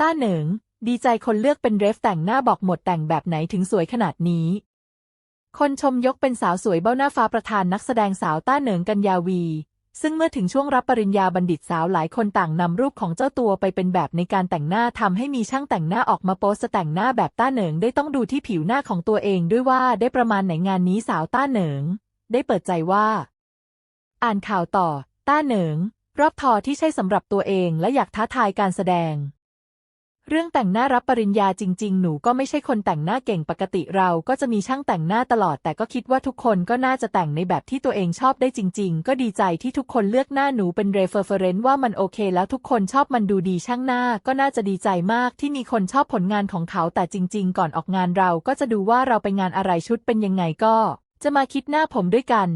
ต้าเหนิง ดีใจคนเลือกเป็นเรฟแต่งหน้าบอกหมดแต่งแบบไหนถึงสวยขนาดนี้ คนชมยกเป็นสาวสวยเบ้าหน้าฟ้าประธานนักแสดงสาวต้าเหนิงกัญญาวี ซึ่งเมื่อถึงช่วงรับปริญญาบัณฑิตสาวหลายคนต่างนำรูปของเจ้าตัวไปเป็นแบบในการแต่งหน้าทำให้มีช่างแต่งหน้าออกมาโพสต์แต่งหน้าแบบต้าเหนิงได้ต้องดูที่ผิวหน้าของตัวเองด้วยว่าได้ประมาณไหนงานนี้สาวต้าเหนิง ได้เปิดใจว่า อ่านข่าวต่อ ต้าเหนิงรอบทอที่ใช่สำหรับตัวเองและอยากท้าทายการแสดง เรื่องแต่งหน้ารับปริญญาจริง ๆ หนูก็ไม่ใช่คนแต่งหน้าเก่งปกติเราก็จะมีช่างแต่งหน้าตลอด แต่ก็คิดว่าทุกคนก็น่าจะแต่งในแบบที่ตัวเองชอบได้จริง ๆ ก็ดีใจที่ทุกคนเลือกหน้าหนูเป็นเรฟเฟอร์เรนซ์ว่ามันโอเค แล้วทุกคนชอบมันดูดีช่างหน้า ก็น่าจะดีใจมากที่มีคนชอบผลงานของเขาแต่จริง ๆ ก่อนออกงานเราก็จะดูว่าเราไปงานอะไรชุดเป็นยังไงก็ จะมาคิดหน้าผมด้วยกัน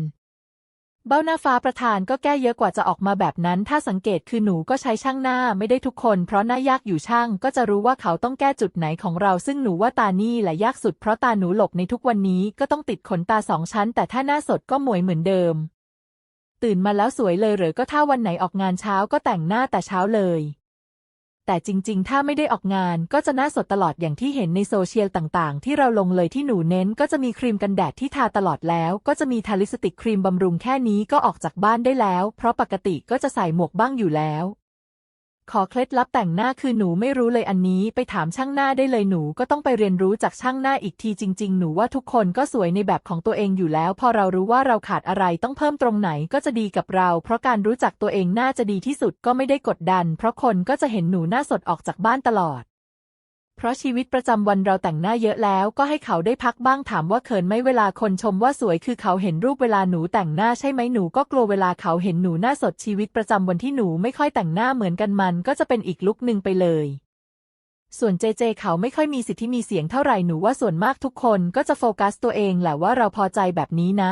เบ้าหน้าฟ้าประธานก็แก้เยอะกว่าจะออกมาแบบนั้น ถ้าสังเกตคือหนูก็ใช้ช่างหน้าไม่ได้ทุกคน เพราะหน้ายากอยู่ช่าง ก็จะรู้ว่าเขาต้องแก้จุดไหนของเรา ซึ่งหนูว่าตานี่แหละยากสุด เพราะตาหนูหลบในทุกวันนี้ก็ต้องติดขนตาสองชั้น แต่ถ้าหน้าสดก็หมวยเหมือนเดิม ตื่นมาแล้วสวยเลยหรือก็ถ้าวันไหนออกงานเช้าก็แต่งหน้าแต่เช้าเลย แต่จริง ๆ ถ้าไม่ได้ออกงานก็จะหน้าสดตลอดอย่างที่เห็นในโซเชียลต่างๆ ที่เราลงเลยที่หนูเน้นก็จะมีครีมกันแดดที่ทาตลอดแล้ว ก็จะมีทาลิปสติกครีมบำรุงแค่นี้ก็ออกจากบ้านได้แล้ว เพราะปกติก็จะใส่หมวกบ้างอยู่แล้ว ขอเคล็ดลับแต่งหน้าคือหนูไม่รู้เลยอันนี้ ไปถามช่างหน้าได้เลยหนูก็ต้องไปเรียนรู้จากช่างหน้าอีกทีจริง ๆ หนูว่าทุกคนก็สวยในแบบของตัวเองอยู่แล้ว พอเรารู้ว่าเราขาดอะไรต้องเพิ่มตรงไหนก็จะดีกับเรา เพราะการรู้จักตัวเองน่าจะดีที่สุดก็ไม่ได้กดดัน เพราะคนก็จะเห็นหนูหน้าสดออกจากบ้านตลอด เพราะชีวิตประจำวันเราแต่งหน้าเยอะแล้วก็ให้เขาได้พักบ้างถามว่าเขินไหมเวลาคนชมว่าสวยคือเขาเห็นรูปเวลาหนูแต่งหน้าใช่ไหมหนูก็กลัวเวลาเขาเห็นหนูหน้าสดชีวิตประจำวันที่หนูไม่ค่อยแต่งหน้าเหมือนกันมัน ก็จะเป็นอีกลุคหนึ่งไปเลย ส่วนเจเจเขาไม่ค่อยมีสิทธิมีเสียงเท่าไหร่หนูว่าส่วนมากทุกคนก็จะโฟกัสตัวเองแหละว่าเราพอใจแบบนี้นะ